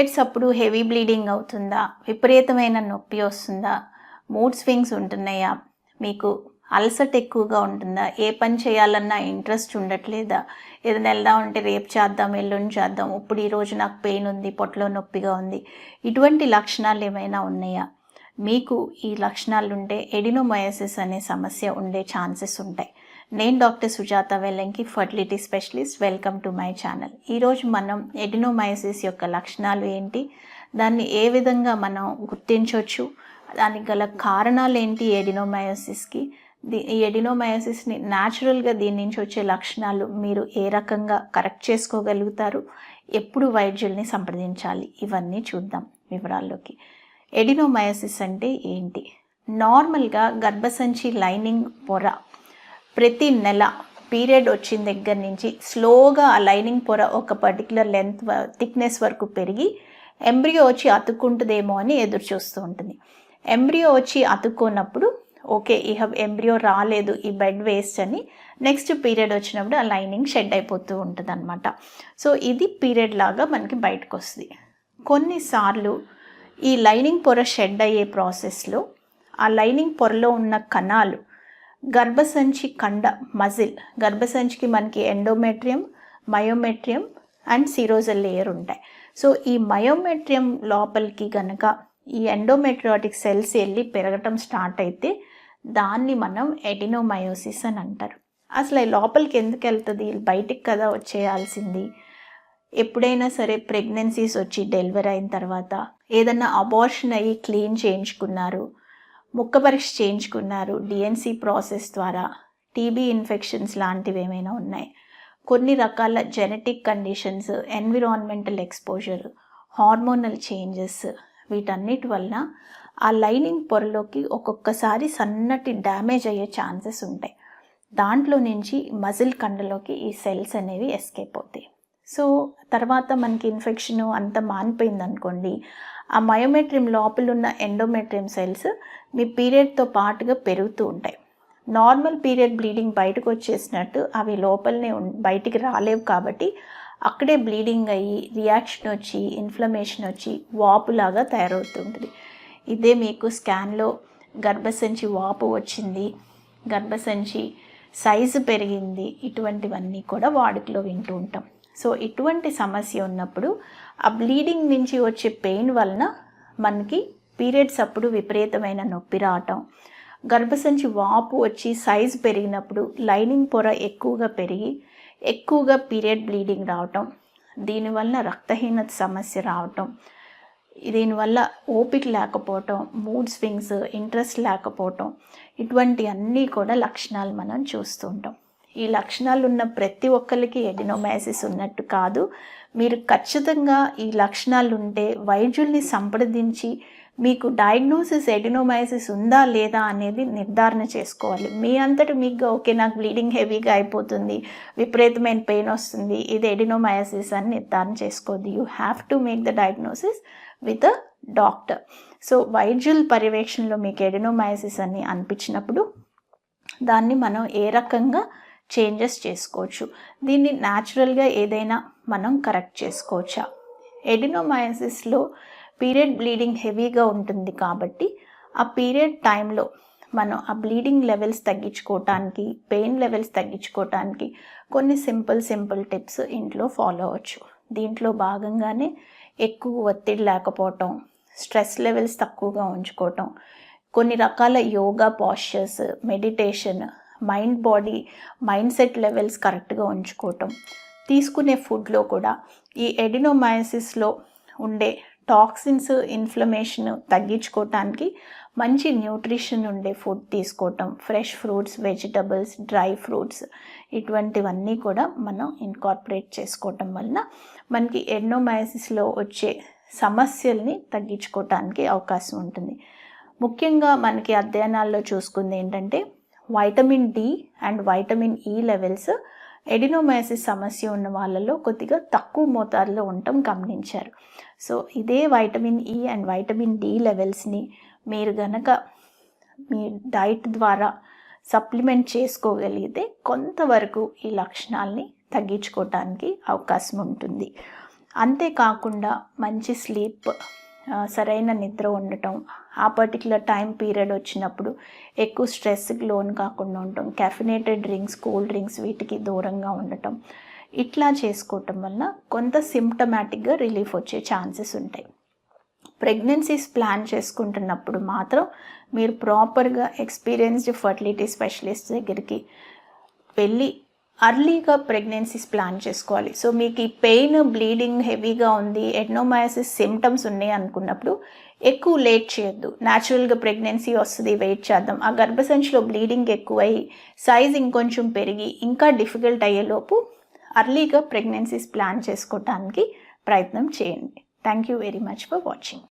Periods అప్పుడు heavy bleeding అవుతుందా? విపరీతమైన నొప్పి వస్తుందా? మూడ్ స్వింగ్స్ ఉంటున్నాయా? మీకు అలసట ఎక్కువగా ఉంటుందా? ఏ పని చేయాలన్నా ఇంట్రెస్ట్ ఉండట్లేదా? ఏదైనా వెళ్దాం అంటే రేపు చేద్దాం ఎల్లుండి చేద్దాం ఇప్పుడు ఈరోజు నాకు పెయిన్ ఉంది పొట్టలో నొప్పిగా ఉంది ఇటువంటి లక్షణాలు ఏమైనా ఉన్నాయా? మీకు ఈ లక్షణాలు ఉంటే ఎడినోమయోసిస్ అనే సమస్య ఉండే ఛాన్సెస్ ఉంటాయి. నేను doctor Sujatha Vellanki fertility specialist. Welcome to my channel. ఈరోజు మనం ఎడినోమయోసిస్ యొక్క లక్షణాలు ఏంటి? దాన్ని ఏ విధంగా మనం గుర్తించవచ్చు దానికి గల కారణాలు ఏంటి ఎడినోమయోసిస్కి ఈ ఎడినోమయోసిస్ని న్యాచురల్గా దీని నుంచి వచ్చే లక్షణాలు మీరు ఏ రకంగా కరెక్ట్ చేసుకోగలుగుతారు? ఎప్పుడు వైద్యుల్ని సంప్రదించాలి? ఇవన్నీ చూద్దాం వివరాల్లోకి. ఎడినోమయోసిస్ అంటే ఏంటి? నార్మల్గా గర్భసంచి లైనింగ్ పొర ప్రతి నెల పీరియడ్ వచ్చిన దగ్గర నుంచి స్లోగా ఆ లైనింగ్ పొర ఒక పర్టికులర్ లెంత్ థిక్నెస్ వరకు పెరిగి ఎంబ్రియో వచ్చి అతుక్కుంటుందేమో అని ఎదురు చూస్తూ ఉంటుంది. ఎంబ్రియో వచ్చి అతుక్కున్నప్పుడు ఓకే ఇహ ఎంబ్రియో రాలేదు ఈ బెడ్ వేస్ట్ అని నెక్స్ట్ పీరియడ్ వచ్చినప్పుడు ఆ లైనింగ్ షెడ్ అయిపోతూ ఉంటుంది అనమాట సో ఇది పీరియడ్ లాగా మనకి బయటకు వస్తుంది. కొన్నిసార్లు ఈ లైనింగ్ పొర షెడ్ అయ్యే ప్రాసెస్లో ఆ లైనింగ్ పొరలో ఉన్న కణాలు గర్భసంచి కండ మజిల్. గర్భసంచికి మనకి endometrium myometrium and serosal layer ఉంటాయి. సో ఈ మయోమెట్రియం లోపలికి గనక ఈ ఎండోమెట్రియాటిక్ సెల్స్ వెళ్ళి పెరగటం స్టార్ట్ అయితే దాన్ని మనం ఎడినోమయోసిస్ అని అంటారు. అసలు ఈ లోపలికి ఎందుకు వెళ్తుంది? బయటికి కదా వచ్చేయాల్సింది. ఎప్పుడైనా సరే ప్రెగ్నెన్సీస్ వచ్చి డెలివరీ అయిన తర్వాత ఏదన్నా అబార్షన్ అయ్యి క్లీన్ చేయించుకున్నారు. ముక్క పరీక్ష చేయించుకున్నారు డిఎన్సి ప్రాసెస్ ద్వారా. టీబీ ఇన్ఫెక్షన్స్ లాంటివి ఏమైనా ఉన్నాయి. కొన్ని రకాల genetic conditions environmental exposure hormonal changes వీటన్నిటి వలన ఆ లైనింగ్ పొరలోకి ఒక్కొక్కసారి సన్నటి డ్యామేజ్ అయ్యే ఛాన్సెస్ ఉంటాయి. దాంట్లో నుంచి మజిల్ కండలోకి ఈ సెల్స్ అనేవి ఎస్కేప్ అవుతాయి. సో తర్వాత మనకి ఇన్ఫెక్షన్ అంత మానిపోయింది అనుకోండి ఆ మయోమెట్రియం లోపల ఉన్న ఎండోమెట్రియం సెల్స్ మీ పీరియడ్తో పాటుగా పెరుగుతూ ఉంటాయి. నార్మల్ పీరియడ్ బ్లీడింగ్ బయటకు వచ్చేసినట్టు అవి లోపలనే ఉం- బయటికి రాలేవు కాబట్టి అక్కడే బ్లీడింగ్ అయ్యి రియాక్షన్ వచ్చి ఇన్ఫ్లమేషన్ వచ్చి వాపులాగా తయారవుతుంటుంది ఇదే మీకు స్కాన్లో గర్భసంచి వాపు వచ్చింది గర్భసంచి సైజు పెరిగింది ఇటువంటివన్నీ కూడా వాడుకలో వింటూ ఉంటాం. సో ఇటువంటి సమస్య ఉన్నప్పుడు ఆ బ్లీడింగ్ నుంచి వచ్చే పెయిన్ వలన మనకి పీరియడ్స్ అప్పుడు విపరీతమైన నొప్పి రావటం గర్భసంచి వాపు వచ్చి సైజు పెరిగినప్పుడు లైనింగ్ పొర ఎక్కువగా పెరిగి ఎక్కువగా పీరియడ్ బ్లీడింగ్ రావటం దీనివల్ల రక్తహీనత సమస్య రావటం దీనివల్ల ఓపిక లేకపోవటం మూడ్ స్వింగ్స్ ఇంట్రెస్ట్ లేకపోవటం ఇటువంటి అన్నీ కూడా లక్షణాలు మనం చూస్తూ ఉంటాం. ఈ లక్షణాలు ఉన్న ప్రతి ఒక్కరికి ఎడినోమైసిస్ ఉన్నట్టు కాదు. మీరు ఖచ్చితంగా ఈ లక్షణాలు ఉంటే వైద్యుల్ని సంప్రదించి మీకు డయాగ్నోసిస్ ఎడినోమైసిస్ ఉందా లేదా అనేది నిర్ధారణ చేసుకోవాలి. మీ అంతటి మీకు ఓకే నాకు బ్లీడింగ్ హెవీగా అయిపోతుంది విపరీతమైన పెయిన్ వస్తుంది ఇది ఎడినోమయాసిస్ అని నిర్ధారణ చేసుకోవద్దు. You have to make the diagnosis with a doctor. So వైద్యుల పర్యవేక్షణలో మీకు ఎడినోమయాసిస్ అని అనిపించినప్పుడు దాన్ని మనం ఏ రకంగా చేంజెస్ చేసుకోవచ్చు. దీన్ని న్యాచురల్గా ఏదైనా మనం కరెక్ట్ చేసుకోవచ్చా? ఎడినోమయాసిస్లో పీరియడ్ బ్లీడింగ్ హెవీగా ఉంటుంది కాబట్టి ఆ పీరియడ్ టైంలో మనం ఆ బ్లీడింగ్ లెవెల్స్ తగ్గించుకోవటానికి పెయిన్ లెవెల్స్ తగ్గించుకోవటానికి కొన్ని సింపుల్ సింపుల్ టిప్స్ ఇంట్లో ఫాలో అవ్వచ్చు. దీంట్లో భాగంగానే ఎక్కువ ఒత్తిడి లేకపోవటం స్ట్రెస్ లెవెల్స్ తక్కువగా ఉంచుకోవటం కొన్ని రకాల yoga postures meditation mind body mindset levels కరెక్ట్గా ఉంచుకోవటం. తీసుకునే ఫుడ్లో కూడా ఈ ఎడినోమయాసిస్లో ఉండే టాక్సిన్స్ ఇన్ఫ్లమేషన్ తగ్గించుకోవటానికి మంచి న్యూట్రిషన్ ఉండే ఫుడ్ తీసుకోవటం. Fresh fruits vegetables dry fruits ఇటువంటివన్నీ కూడా మనం ఇన్కార్పొరేట్ చేసుకోవటం వలన మనకి ఎన్నోమయాసిస్లో వచ్చే సమస్యల్ని తగ్గించుకోవటానికి అవకాశం ఉంటుంది. ముఖ్యంగా మనకి అధ్యయనాల్లో చూసుకుంది ఏంటంటే vitamin D and vitamin E levels adenomyosis సమస్య ఉన్న వాళ్ళలో కొద్దిగా తక్కువ మోతాదులో ఉండటం గమనించారు. సో ఇదే vitamin E and vitamin D లెవెల్స్ని మీరు గనక మీ డైట్ ద్వారా సప్లిమెంట్ చేసుకోగలిగితే కొంతవరకు ఈ లక్షణాలని తగ్గించుకోవటానికి అవకాశం ఉంటుంది. అంతేకాకుండా మంచి స్లీప్ సరైన నిద్ర ఉండటం ఆ పర్టికులర్ టైం పీరియడ్ వచ్చినప్పుడు ఎక్కువ స్ట్రెస్కి లోన్ కాకుండా ఉండటం కెఫినేటెడ్ డ్రింక్స్ కూల్ డ్రింక్స్ వీటికి దూరంగా ఉండటం ఇట్లా చేసుకోవటం వల్ల కొంత సిమ్టమాటిక్గా రిలీఫ్ వచ్చే ఛాన్సెస్ ఉంటాయి. ప్రెగ్నెన్సీస్ ప్లాన్ చేసుకుంటున్నప్పుడు మాత్రం మీరు ప్రాపర్గా ఎక్స్పీరియన్స్డ్ ఫర్టిలిటీ స్పెషలిస్ట్ దగ్గరికి వెళ్ళి అర్లీగా ప్రెగ్నెన్సీస్ ప్లాన్ చేసుకోవాలి. సో మీకు ఈ పెయిన్ బ్లీడింగ్ హెవీగా ఉంది ఎడ్నోమయాసిస్ సిమ్టమ్స్ ఉన్నాయి అనుకున్నప్పుడు ఎక్కువ లేట్ చేయొద్దు. న్యాచురల్గా ప్రెగ్నెన్సీ వస్తుంది వెయిట్ చేద్దాం. ఆ గర్భసంచిలో బ్లీడింగ్ ఎక్కువై సైజ్ ఇంకొంచెం పెరిగి ఇంకా డిఫికల్ట్ అయ్యేలోపు అర్లీగా ప్రెగ్నెన్సీస్ ప్లాన్ చేసుకోవటానికి ప్రయత్నం చేయండి. Thank you very much for watching